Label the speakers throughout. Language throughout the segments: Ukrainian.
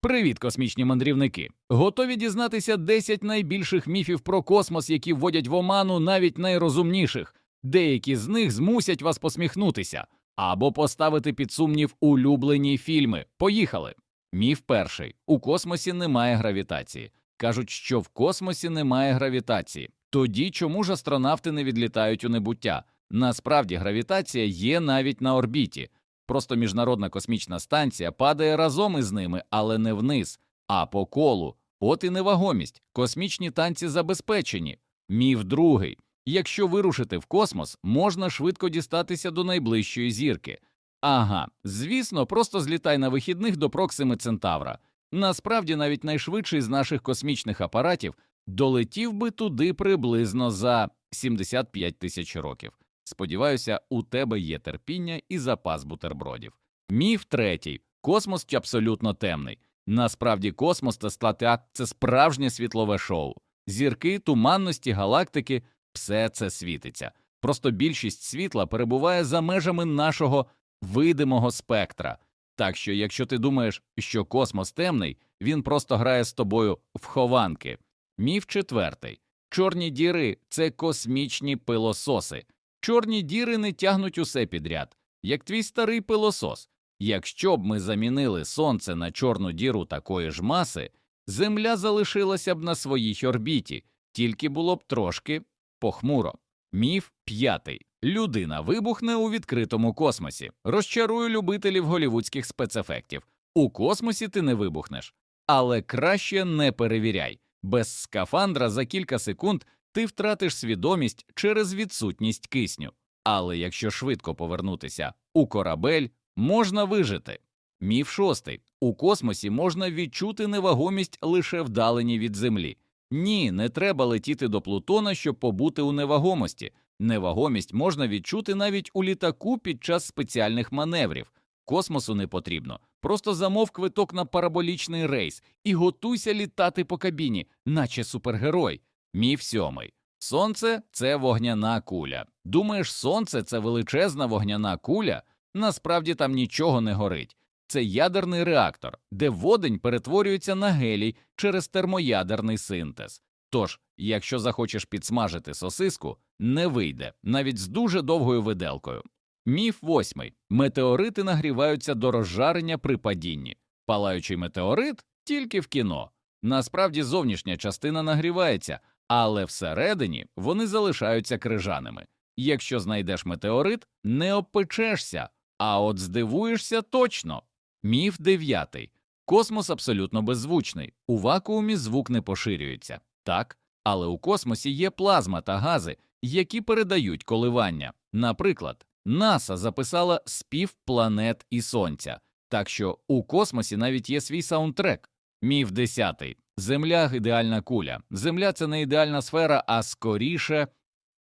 Speaker 1: Привіт, космічні мандрівники! Готові дізнатися 10 найбільших міфів про космос, які вводять в оману навіть найрозумніших. Деякі з них змусять вас посміхнутися або поставити під сумнів улюблені фільми. Поїхали! Міф перший: у космосі немає гравітації. Кажуть, що в космосі немає гравітації. Тоді чому ж астронавти не відлітають у небуття? Насправді гравітація є навіть на орбіті. Просто міжнародна космічна станція падає разом із ними, але не вниз, а по колу. От і невагомість. Космічні танці забезпечені. Міф другий. Якщо вирушити в космос, можна швидко дістатися до найближчої зірки. Ага, звісно, просто злітай на вихідних до Проксими Центавра. Насправді, навіть найшвидший з наших космічних апаратів долетів би туди приблизно за 75 тисяч років. Сподіваюся, у тебе є терпіння і запас бутербродів. Міф третій: космос абсолютно темний. Насправді, космос та статеакт – це справжнє світлове шоу. Зірки, туманності, галактики все це світиться. Просто більшість світла перебуває за межами нашого видимого спектра. Так що, якщо ти думаєш, що космос темний, він просто грає з тобою в хованки. Міф четвертий: чорні діри це космічні пилососи. Чорні діри не тягнуть усе підряд, як твій старий пилосос. Якщо б ми замінили сонце на чорну діру такої ж маси, Земля залишилася б на своїй орбіті, тільки було б трошки похмуро. Міф п'ятий. Людина вибухне у відкритому космосі. Розчарую любителів голівудських спецефектів. У космосі ти не вибухнеш. Але краще не перевіряй. Без скафандра за кілька секунд ти втратиш свідомість через відсутність кисню. Але якщо швидко повернутися у корабель, можна вижити. Міф шостий. У космосі можна відчути невагомість лише вдалені від Землі. Ні, не треба летіти до Плутона, щоб побути у невагомості. Невагомість можна відчути навіть у літаку під час спеціальних маневрів. Космосу не потрібно. Просто замов квиток на параболічний рейс і готуйся літати по кабіні, наче супергерой. Міф сьомий. Сонце це вогняна куля. Думаєш, сонце це величезна вогняна куля? Насправді там нічого не горить. Це ядерний реактор, де водень перетворюється на гелій через термоядерний синтез. Тож, якщо захочеш підсмажити сосиску, не вийде, навіть з дуже довгою виделкою. Міф восьмий. Метеорити нагріваються до розжарення при падінні. Палаючий метеорит тільки в кіно. Насправді зовнішня частина нагрівається, але всередині вони залишаються крижаними. Якщо знайдеш метеорит, не обпечешся, а от здивуєшся точно. Міф дев'ятий. Космос абсолютно беззвучний. У вакуумі звук не поширюється. Так, але у космосі є плазма та гази, які передають коливання. Наприклад, НАСА записала спів планет і сонця, так що у космосі навіть є свій саундтрек. Міф десятий. Земля ідеальна куля. Земля це не ідеальна сфера, а скоріше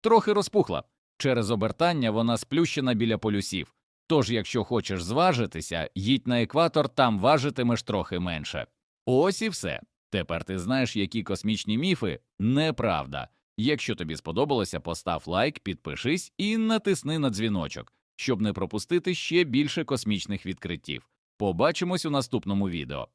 Speaker 1: трохи розпухла. Через обертання вона сплющена біля полюсів. Тож, якщо хочеш зважитися, їдь на екватор, там важитимеш трохи менше. Ось і все. Тепер ти знаєш, які космічні міфи неправда. Якщо тобі сподобалося, постав лайк, підпишись і натисни на дзвіночок, щоб не пропустити ще більше космічних відкриттів. Побачимось у наступному відео.